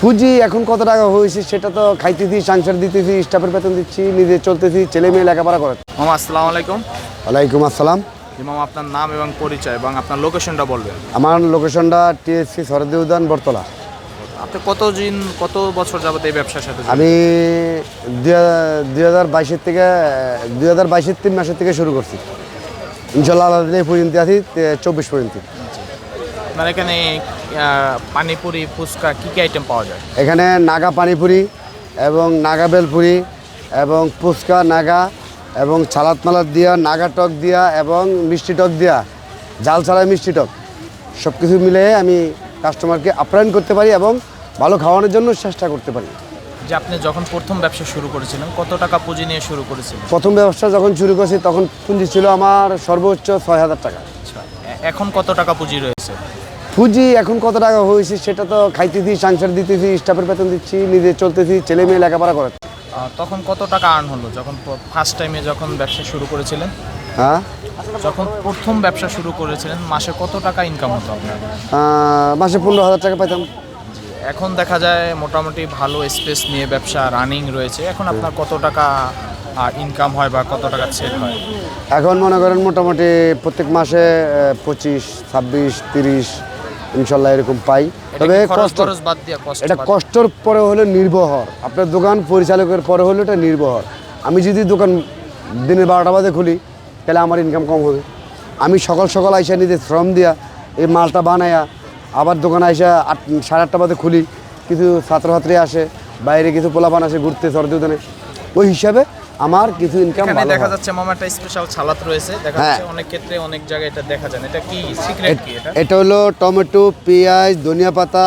পুঁজি এখন কত টাকা হয়েছে সেটা তো খাইতেছি সংসার দিতেছি স্টাফের বেতন দিচ্ছি নিজে চলতেছি ছেলে মেয়ে লেখাপড়া করে মামা আসসালামু আলাইকুম। ওয়ালাইকুম আসসালাম। জি মামা আপনার নাম এবং পরিচয় এবং আপনার লোকেশনটা বলবেন। আমার লোকেশনটা টিএসসি শরদি উদ্যান বরতলা আপনি কত দিন কত বছর যাবত এই ব্যবসার সাথে আমি দুই হাজার বাইশের থেকে দুই হাজার বাইশের তিন মাসের থেকে শুরু করছি। ইনশাল্লাহ এই পর্যন্ত আছি চব্বিশ পর্যন্ত। আপনার এখানে পানিপুরি ফুচকা কী কী আইটেম পাওয়া যায়? এখানে নাগা পানিপুরি এবং নাগা বেলপুরি এবং ফুচকা নাগা এবং ছালাত মালাত দিয়া নাগা টক দিয়া এবং মিষ্টি টক দিয়া জাল ছাড়া মিষ্টি টক। সব কিছু মিলে আমি কাস্টমারকে আপ্যায়ন করতে পারি এবং ভালো খাওয়ানোর জন্য চেষ্টা করতে পারি। যে আপনি যখন প্রথম ব্যবসা শুরু করেছিলেন কত টাকা পুঁজি নিয়ে শুরু করেছিলেন? প্রথম ব্যবসা যখন শুরু করছি তখন পুঁজি ছিল আমার সর্বোচ্চ ছয় হাজার টাকা। আচ্ছা এখন কত টাকা পুঁজি রয়েছে? পুঁজি এখন কত টাকা হয়েছে সেটা তো খাইতেছি সংসার দিতেছি স্টাফের বেতন দিচ্ছি নিজে চলতেছি ছেলে মেয়ে লেখাপড়া করে আহ, তখন কত টাকা আর্ন হলো? যখন ফার্স্ট টাইমে যখন ব্যবসা শুরু করেছিলেন? হ্যাঁ? যখন প্রথম ব্যবসা শুরু করেছিলেন মাসে কত টাকা ইনকাম হতো আপনার? মাসে পনেরো হাজার টাকা পাইতাম। এখন দেখা যায় মোটামুটি ভালো স্পেস নিয়ে ব্যবসা রানিং রয়েছে। এখন আপনার কত টাকা ইনকাম হয় বা কত টাকা সেল হয়? এখন মনে করেন মোটামুটি প্রত্যেক মাসে পঁচিশ ছাব্বিশ তিরিশ ইনশাল্লাহ এরকম পাই। তবে এটা কষ্টর পরে হলো নির্ভর। আপনার দোকান পরিচালকের পরে হলো এটা নির্ভর। আমি যদি দোকান দিনের বারোটা বাজে খুলি তাহলে আমার ইনকাম কম হবে। আমি সকাল সকাল আইসা নিজে শ্রম দিয়া এই মালটা বানায়া আবার দোকান আইসা আট সাড়ে আটটা বাজে খুলি কিছু ছাত্রছাত্রী আসে বাইরে কিছু পোলাপান আসে ঘুরতে সর্দি ওই হিসাবে আমার কিছু ইনকাম ভালো দেখা যাচ্ছে মামা একটা স্পেশাল সালাদ রয়েছে। দেখা হ্যাঁ। যাচ্ছে অনেক ক্ষেত্রে অনেক জায়গায় এটা দেখা যায় এটা কি? সিক্রেট কি এটা? এটা হলো টমেটো পেঁয়াজ ধনিয়া পাতা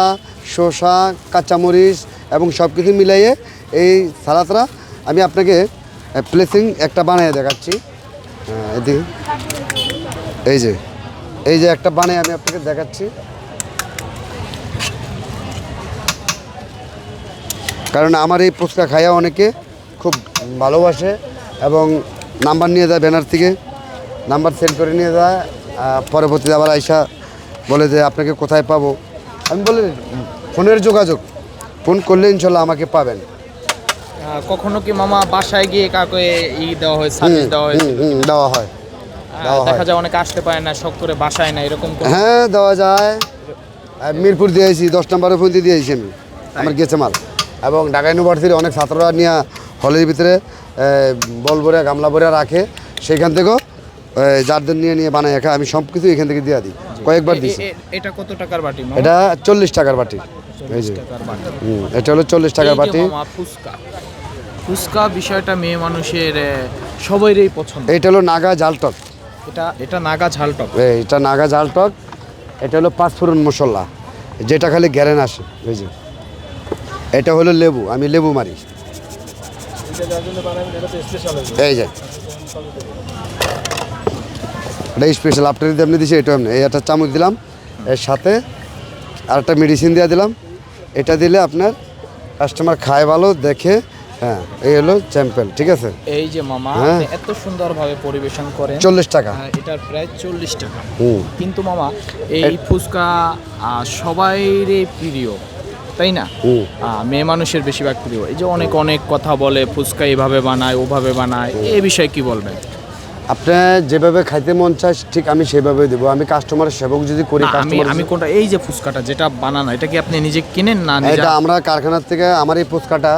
শসা কাঁচামরিচ এবং সব কিছু মিলাইয়ে এই সালাদটা আমি আপনাকে প্লেসিং একটা বানিয়ে দেখাচ্ছি। এদিকে। এই যে এই যে একটা বানিয়ে আমি আপনাকে দেখাচ্ছি। কারণ আমার এই ফুচকা খাইয়া অনেকে খুব ভালোবাসে এবং নাম্বার নিয়ে যায় ব্যানার থেকে নাম্বার সেন্ড করে নিয়ে যায় পরবর্তীতে আবার আইসা বলে যে আপনাকে কোথায় পাবো। আমি বলি ফোনের যোগাযোগ ফোন করলে ইনশাল্লাহ আমাকে পাবেন। কখনো কি মামা বাসায় গিয়ে কাউকে ই দেওয়া হয় সার্ভিস দেওয়া হুম, দেওয়া হয় দেখা যায় অনেকে আসতে পারে না শখ করে বাসায় না এরকম হ্যাঁ দেওয়া যায়। মিরপুর দিয়েছি দশ নম্বরের ফোন দিয়ে দিয়েছি আমি আমার গেছে মাল। এবং ঢাকা ইউনিভার্সিটির অনেক ছাত্ররা নিয়ে হলের ভিতরে বল ভরে গামলা ভরে রাখে। সেখান থেকেও যারদের নিয়ে নিয়ে বানায় খায় আমি সব কিছু এখান থেকে দিয়ে দিই। কয়েকবার দিছি। এটা কত টাকার বাটি এটা চল্লিশ টাকার বাটি। এটা হলো চল্লিশ টাকার বাটি। ফুচকা। ফুচকা বিষয়টা মেয়ে মানুষের সবাইরই পছন্দ। এটা হলো নাগা জালটক এটা এটা নাগা ঝালটক এটা নাগা জালটক এটা হলো পাঁচফোড়ন মশলা। যেটা খালি গ্যারেন আসে যে। এটা হলো লেবু আমি লেবু মারি। এই যে। এটা স্পেশাল আপনার যদি আপনি দিছি এটা এমনি এই একটা চামচ দিলাম এর সাথে আর একটা মেডিসিন দিয়ে দিলাম। এটা দিলে আপনার কাস্টমার খায় ভালো দেখে হ্যাঁ এই হলো চ্যাম্পেল ঠিক আছে? এই যে মামা হ্যাঁ। এত সুন্দরভাবে পরিবেশন করেন। চল্লিশ টাকা। আহ, এটার প্রায় চল্লিশ টাকা। হুম। কিন্তু মামা এই ফুচকা আহ, সবাইরই প্রিয়। তাই না? মেয়ে মানুষের বেশিরভাগ প্রিয়। এই যে অনেক অনেক কথা বলে ফুচকা এভাবে বানায় ওভাবে বানায় এ বিষয়ে কি বলবেন? আপনার যেভাবে খাইতে মন চায় ঠিক আমি সেভাবে দেবো। আমি কাস্টমারের সেবক যদি করি আমি আমি কোনটা এই যে ফুচকাটা যেটা বানানো এটা কি আপনি নিজে কিনেন না এটা আমরা কারখানার থেকে আমার এই ফুচকাটা